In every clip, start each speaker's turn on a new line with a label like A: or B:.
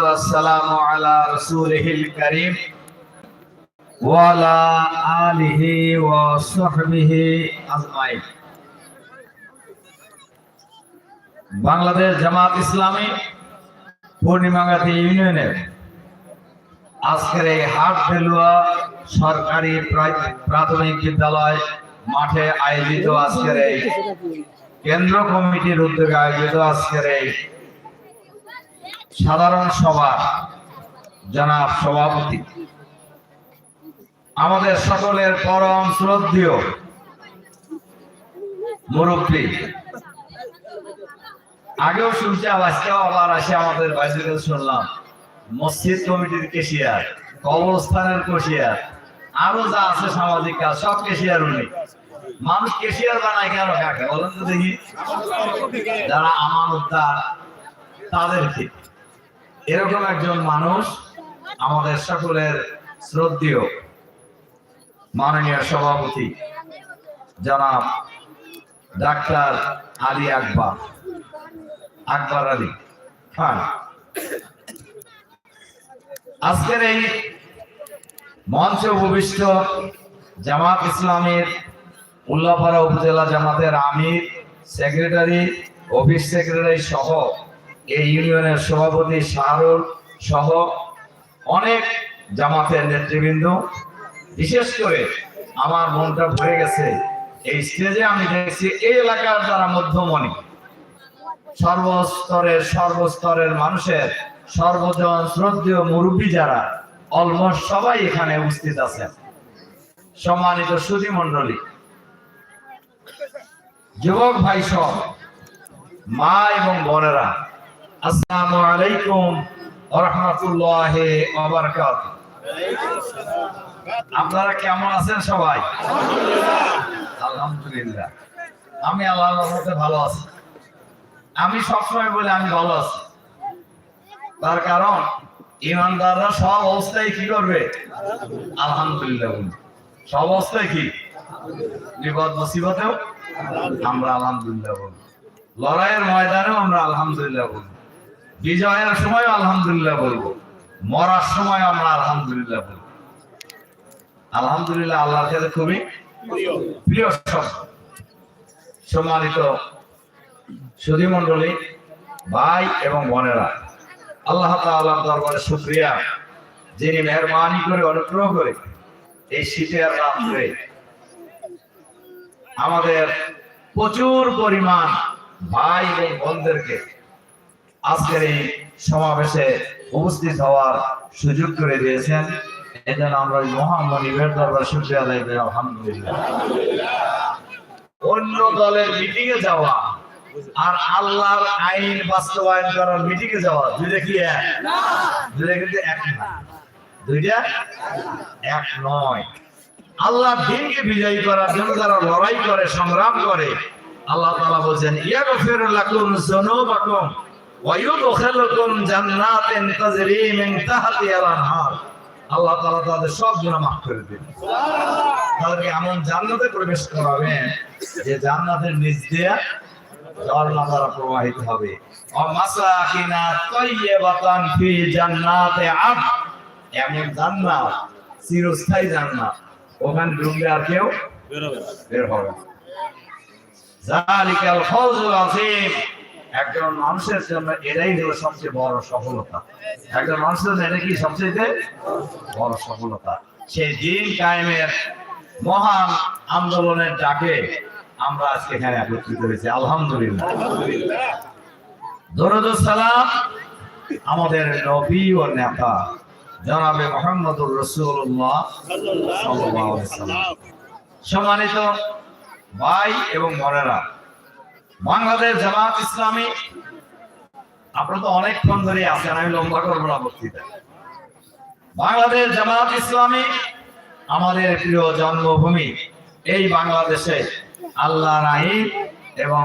A: والسلام على رسوله الكريم وعلى آله وصحبه أجمعين বাংলাদেশ জামাত ইসলামী পূর্ণিমাগাতি ইউনিয়নের আজকের এই হাট ফেলুয়া সরকারি প্রাই- প্রাথমিক বিদ্যালয় মাঠে আয়োজিত আজকের এই কেন্দ্র কমিটির উদ্যোগে আয়োজিত আজকের এই সাধারণ সভা, জনাব সভাপতি। আমাদের সকলের পরম শ্রদ্ধেয় মুরব্বী। আগেও শুনছি আজকেও আবার আসে আমাদের বাইসিকেল শুনলাম। মসজিদ কমিটির কেশিয়ার, কবরস্থানের কেশিয়ার, আরও যা আছে সামাজিক কাজ, সব কেশিয়ার উনি। মানুষ কেশিয়ার বানায় কেন কাকে? বলেন তো দেখি। যারা আমানতদার, তাদেরকে। এরকম একজন মানুষ আমাদের সকলের শ্রদ্ধেয় মাননীয় সভাপতি, জনাব ডাক্তার আলী আকবর। আকবর আলী খান আজকের এই মঞ্চে উপবিষ্ট জামাত ইসলামের উল্লাপাড়া উপজেলা জামাতের আমির, সেক্রেটারি, অফিস সেক্রেটারি সহ এই ইউনিয়নের সভাপতি শাহরুল সহ অনেক জামাতের নেতৃবৃন্দ। বিশেষ করে আমার মনটা ভরে গেছে, এই স্টেজে আমি দেখছি এই এলাকার যারা মধ্যমণি, সর্বস্তরের সর্বস্তরের মানুষের সর্বজন শ্রদ্ধেয় মুরব্বী যারা অলমোস্ট সবাই এখানে উপস্থিত আছেন। সম্মানিত সুধী মন্ডলী যুবক ভাই সব মা এবং বোনেরা আসসালামু আলাইকুম রহমতুল্লাহ আপনারা কেমন আছেন সবাই? আলহামদুলিল্লাহ। আমি আল্লাহর রহমতে ভালো আছি। আমি সবসময় বলি আমি ভালো আছি। তার কারণ, ইমানদাররা সব অবস্থায় কি করবে? আলহামদুলিল্লাহ সব অবস্থায় কি? বিপদ মুসিবতেও আমরা আলহামদুলিল্লাহ বলব লড়াইয়ের ময়দানেও আমরা আলহামদুলিল্লাহ বলব বিজয়ের সময় আলহামদুলিল্লাহ বলব মরার সময় আমরা আলহামদুলিল্লাহ বলব। আলহামদুলিল্লাহ আল্লাহর কাছে খুবই প্রিয়। শব্দ সম্মানিত সুধী মন্ডলী ভাই এবং বোনেরা আল্লাহ তাআলার দরবারে শুকরিয়া যিনি মেহরবানি করে অনুগ্রহ করে এই শীতের রাত্রে আমাদের প্রচুর পরিমাণ ভাই এবং বোনদেরকে আজকের এই সমাবেশে উপস্থিত হওয়ার সুযোগ করে দিয়েছেন। এজন্য আমরা মহামনিবের দরবার শুক্রিয়া আদায় করি আলহামদুলিল্লাহ। অন্য দলের মিটিং এ যাওয়া আর আল্লাহর আইন বাস্তবায়ন করার মিটিং এ যাওয়া, দুইটা কি এক? দুইটা কিন্তু এক না দুইটা এক নয়। আল্লাহ দিনকে বিজয়ী করার জন্য যারা লড়াই করে, সংগ্রাম করে, আল্লাহ তাআলা বলেন ইয়াগফিরু লাকুম যুনুবাকুম। ওয়া ইউদখিলুকুম জান্নাতিন তাজরি মিন তাহতিহাল আনহার আল্লাহ তাআলা তাদের সব গুনাহ মাফ করে দিবেন। তাদেরকে এমন জান্নাতে প্রবেশ করাবেন যে জান্নাতের নিচ দিয়ে ঝর্ণা দ্বারা প্রবাহিত হবে। অমাসাকিনা তাইয়্যিবাতান ফি জান্নাতে আদ এমন জান্নাত চিরস্থায়ী জান্নাত। ওখানে ঢুকলে আর কেউ বের হবে। জালিকাল আযীম। একজন মানুষের জন্য এটাই হলো সবচেয়ে বড় সফলতা। একজন মানুষের জন্য এটা কি সবচেয়ে বড় সফলতা? সেই দিন কায়েমের মহান আন্দোলনের ডাকে আমরা আজকে এখানে একত্রিত হয়েছি। আলহামদুলিল্লাহ। দরুদ সালাম আমাদের নবী ও নেতা, জনাবে মোহাম্মদুর রসুল্লাহ। সম্মানিত ভাই এবং বোনেরা বাংলাদেশ জামাত ইসলামী। আপনারা তো অনেকক্ষণ ধরে আছেন, আমি লম্বা করব না বক্তৃতা বাংলাদেশ জামাত ইসলামী, আমাদের প্রিয় জন্মভূমি, এই বাংলাদেশে আল্লাহর আইন এবং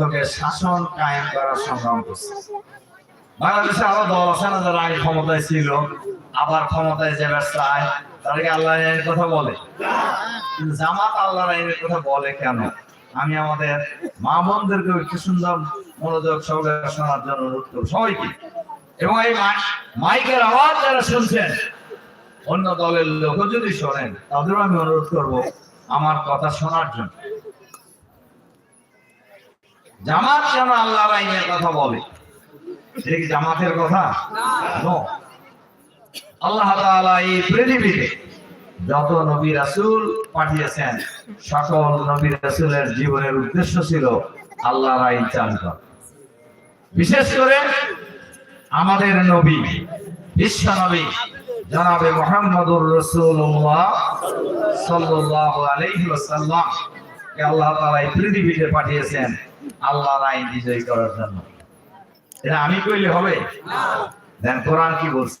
A: লোকের শাসন কায়েম করার সংগ্রাম করছে। বাংলাদেশে আরও দল আছে না যারা আগে ক্ষমতায় ছিল, আবার ক্ষমতায় যাবে চায় তারা কি আল্লাহ আইনের কথা বলে? জামাত আল্লাহ আইনের কথা বলে কেন? আমি আমাদের মা বোনদেরকে একটু সুন্দর মনোযোগ সহকারে শোনার জন্য অনুরোধ করব সবাইকে। এবং এই মাই- মাইকের আওয়াজ যারা শুনছেন অন্য দলের লোক যদি শোনেন তাদেরও আমি অনুরোধ করব আমার কথা শোনার জন্য। জামাত যেন আল্লাহর আইনের কথা বলে। এটা কি জামাতের কথা. আল্লাহ তাআলা এই পৃথিবীতে যত নবী রাসূল পাঠিয়েছেন, সকল নবী রাসূলের জীবনের উদ্দেশ্য ছিল আল্লাহর আইন চালু করা। বিশেষ করে আমাদের নবী, বিশ্ব নবী, জনাবে মোহাম্মদুর রসুল্লাহ ওয়াসাল্লাম, কে আল্লাহ তাআলা এই পৃথিবীতে পাঠিয়েছেন আল্লাহর আইন বিজয় করার জন্য। এটা আমি কইলে হবে? দেন কোরআন কি বলছে?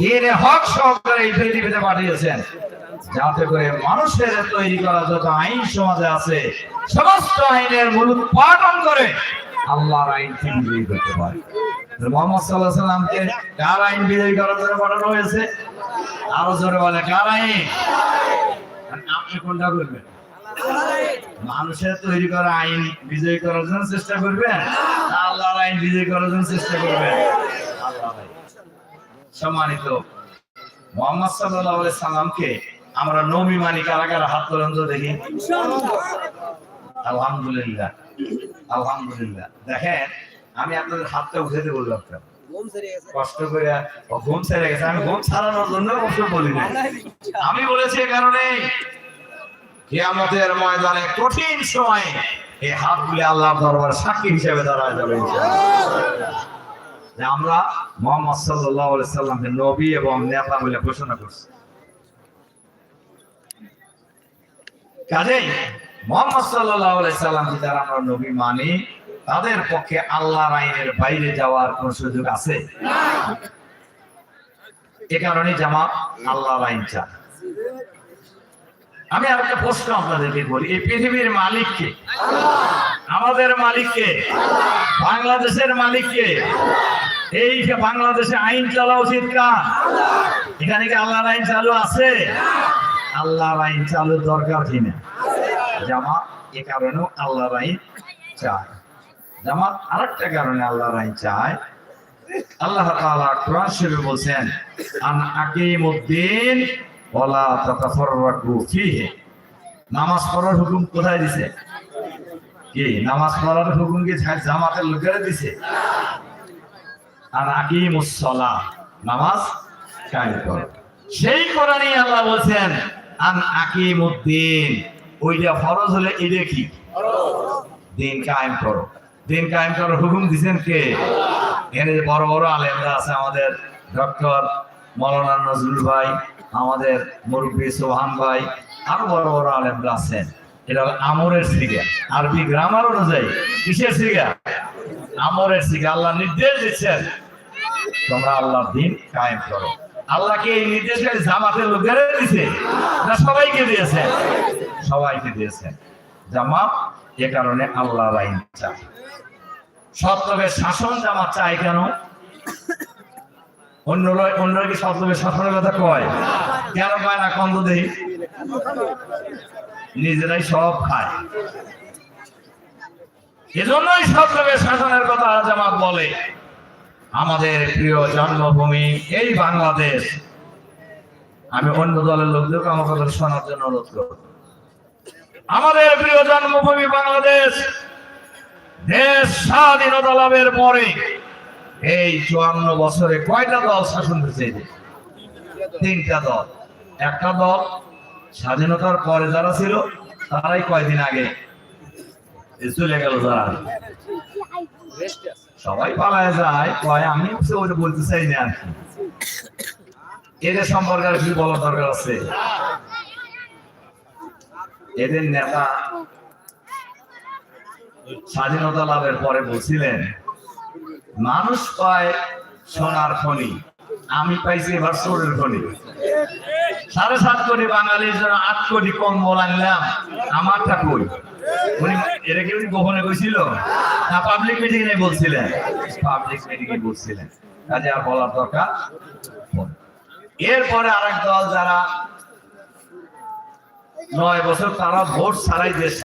A: দিনে হক সহকারে এই পৃথিবীতে পাঠিয়েছেন। যাতে করে মানুষের তৈরি করা যত আইন সমাজে আছে, সমস্ত আইনের মূল উৎপাদন করে আল্লাহর আইন থেকে বিজয়ী করতে পারে। মোহাম্মদ সাল্লাহ সাল্লামকে কার আইন বিজয়ী করার জন্য পাঠানো হয়েছে? আরও জোরে বলে, কার আইন? আপনি কোনটা করবেন? মানুষের তৈরি করা আইন বিজয়ী করার জন্য চেষ্টা করবেন? আল্লাহর আইন বিজয়ী করার জন্য চেষ্টা করবেন? আল্লাহর আইন। সম্মানিত মোহাম্মদ সাল্লাহ সাল্লামকে আমরা নবী মানি কারা কারা হাত তোলেন তো দেখি। আলহামদুলিল্লাহ আলহামদুলিল্লাহ। দেখেন আমি আপনাদের হাতটা উঠাতে বললাম? কষ্ট করে ঘুম ছেড়ে গেছে। আমি ঘুম ছাড়ানোর জন্য কষ্ট বলি না আমি বলেছি কারণে কিয়ামতের ময়দানে কঠিন সময়ে এই হাতগুলি আল্লাহর দরবার সাক্ষী হিসেবে দাঁড়ায় যাবে ইনশাআল্লাহ। যে আমরা মোহাম্মদ আলাইহি সাল্লামকে নবী এবং নেতা বলে ঘোষণা করছি। কাজেই মোহাম্মদ আলাইহি সাল্লামকে যারা আমরা নবী মানি? তাদের পক্ষে আল্লাহর আইনের বাইরে যাওয়ার কোন সুযোগ আছে? এ কারণে জামা আল্লাহর আইন চায়। আমি আরেকটা প্রশ্ন আপনাদেরকে বলি এই পৃথিবীর মালিককে আমাদের মালিককে বাংলাদেশের মালিককে এই যে বাংলাদেশে আইন চলা উচিত কার এখানে কি আল্লাহর আইন চালু আছে? আল্লাহর আইন চালু দরকার কিনা জামা এ কারণেও আল্লাহর আইন চায়। জামাত, আরেকটা কারণে আল্লাহর আইন চায়। আল্লাহ তাআলা কোরআন শরীফে বলছেন, আন আকিমুদ্দিন ওয়ালা তাতাফাররাকু ফীহি। নামাজ পড়ার হুকুম কোথায় দিছে? কি, নামাজ পড়ার হুকুম কি জামাতের লোকেরা দিছে? আর আকিমুস সালাহ নামাজ কায়েম করো সেই কোরআনই আল্লাহ বলছেন, আন আকিমুদ্দিন ওইটা ফরজ হলে এটা কি? দিন কায়েম করো। দিন কায়েম করার হুকুম দিছেন কে? এখানে যে বড় বড় আলেমরা আছে আমাদের ডক্টর মৌলানা নজরুল ভাই, আমাদের মুরব্বী সোহান ভাই, আরও বড় বড় আলেমরা আছেন। এটা আমরের সিগা আরবি গ্রামার অনুযায়ী কিসের সিগা আমরের সিগা আল্লাহ নির্দেশ দিচ্ছেন, তোমরা আল্লাহর দিন কায়েম করো। আল্লাহকে এই নির্দেশ জামাতের লোকেরা দিছে না সবাইকে দিয়েছে? সবাইকে দিয়েছে। জামাত এ কারণে আল্লাহর আইন চায়। সত্যকে শাসন জামাত চায় কেন? অন্যরা অন্যরা কি সত্যকে শাসনের কথা কয়? কেন কয় না? কন্দ দেই। নিজেরাই সব খায়। এজন্যই সত্যকে শাসনের কথা জামাত বলে। আমাদের প্রিয় জন্মভূমি এই বাংলাদেশ। আমি অন্য দলের লোকদেরকে আমার কথা শোনার জন্য অনুরোধ করব। আমাদের প্রিয় জন্মভূমি বাংলাদেশ দেশ স্বাধীনতা লাভের পরে এই চুয়ান্ন বছরে কয়টা দল শাসন দেশ? তিনটা দল। একটা দল স্বাধীনতার পরে যারা ছিল, তারাই কয়দিন আগে চলে গেল যারা। সবাই পালায় যায়, কয়, আমি ওটা বলতে চাই না আর কি। এদের সম্পর্কে আর কি বলার দরকার আছে? এদের নেতা স্বাধীনতা লাভের পরে বলছিলেন, মানুষ পায় সোনার খনি। আমি পাইছি এবার সোরের খনি। সাড়ে সাত কোটি বাঙালির জন্য আট কোটি কম্বল আনলাম। আমারটা কই উনি এটা কি উনি গোপনে কইছিল? না পাবলিক মিটিং এ বলছিলেন। পাবলিক মিটিং এ বলছিলেন। কাজে আর বলার দরকার। এরপরে আরেক দল যারা নয় বছর তারা ভোট ছাড়াই দেশ